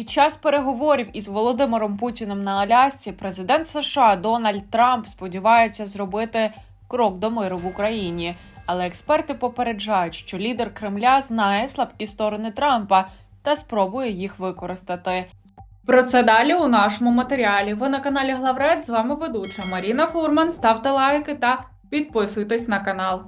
Під час переговорів із Володимиром Путіним на Алясці президент США Дональд Трамп сподівається зробити крок до миру в Україні. Але експерти попереджають, що лідер Кремля знає слабкі сторони Трампа та спробує їх використати. Про це далі у нашому матеріалі. Ви на каналі Главред. З вами ведуча Маріна Фурман. Ставте лайки та підписуйтесь на канал.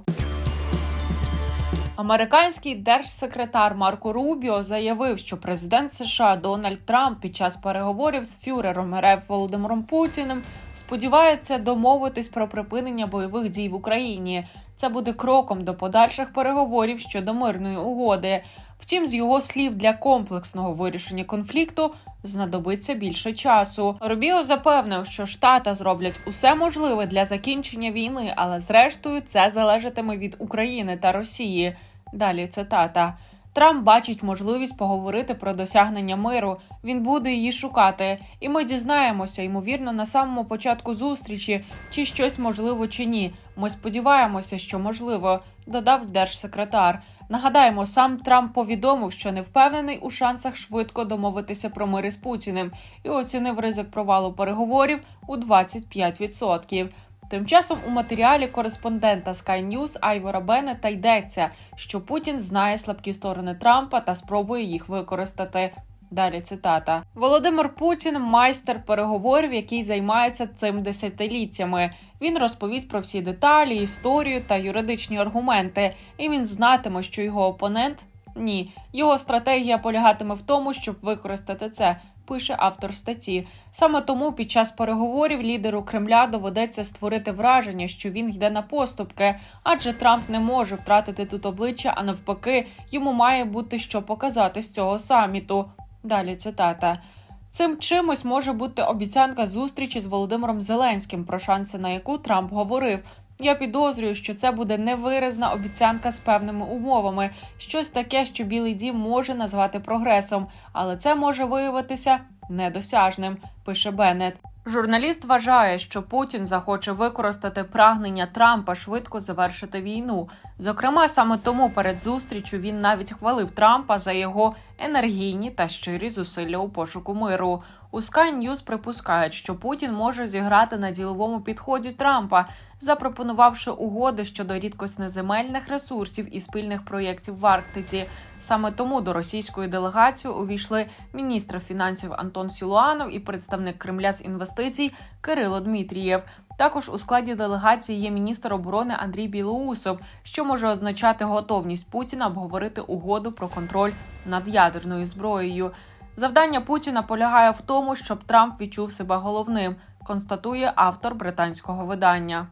Американський держсекретар Марко Рубіо заявив, що президент США Дональд Трамп під час переговорів з фюрером РФ Володимиром Путіним сподівається домовитись про припинення бойових дій в Україні. Це буде кроком до подальших переговорів щодо мирної угоди. Втім, з його слів для комплексного вирішення конфлікту знадобиться більше часу. Рубіо запевнив, що Штати зроблять усе можливе для закінчення війни, але зрештою це залежатиме від України та Росії. Далі цитата. Трамп бачить можливість поговорити про досягнення миру. Він буде її шукати, і ми дізнаємося, ймовірно, на самому початку зустрічі, чи щось можливо чи ні. Ми сподіваємося, що можливо, додав держсекретар. Нагадаємо, сам Трамп повідомив, що не впевнений у шансах швидко домовитися про мир із Путіним і оцінив ризик провалу переговорів у 25%. Тим часом у матеріалі кореспондента Sky News Айвора Беннета йдеться, що Путін знає слабкі сторони Трампа та спробує їх використати. Далі цитата: Володимир Путін майстер переговорів, який займається цим десятиліттями. Він розповість про всі деталі, історію та юридичні аргументи, і він знатиме, що його опонент ні. Його стратегія полягатиме в тому, щоб використати це. Пише автор статті. Саме тому під час переговорів лідеру Кремля доведеться створити враження, що він йде на поступки, адже Трамп не може втратити тут обличчя, а навпаки, йому має бути що показати з цього саміту. Далі цитата. Цим чимось може бути обіцянка зустрічі з Володимиром Зеленським, про шанси на яку Трамп говорив. Я підозрюю, що це буде невиразна обіцянка з певними умовами, щось таке, що Білий Дім може назвати прогресом, але це може виявитися недосяжним. Пише Беннет. Журналіст вважає, що Путін захоче використати прагнення Трампа швидко завершити війну. Зокрема, саме тому перед зустрічю він навіть хвалив Трампа за його енергійні та щирі зусилля у пошуку миру. У Sky News припускають, що Путін може зіграти на діловому підході Трампа, запропонувавши угоди щодо рідкоснеземельних ресурсів і спільних проєктів в Арктиці. Саме тому до російської делегації увійшли міністр фінансів Антон Сілуанов і представник Кремля з інвестицій Кирило Дмитрієв. Також у складі делегації є міністр оборони Андрій Білоусов, що може означати готовність Путіна обговорити угоду про контроль над ядерною зброєю. Завдання Путіна полягає в тому, щоб Трамп відчув себе головним, констатує автор британського видання.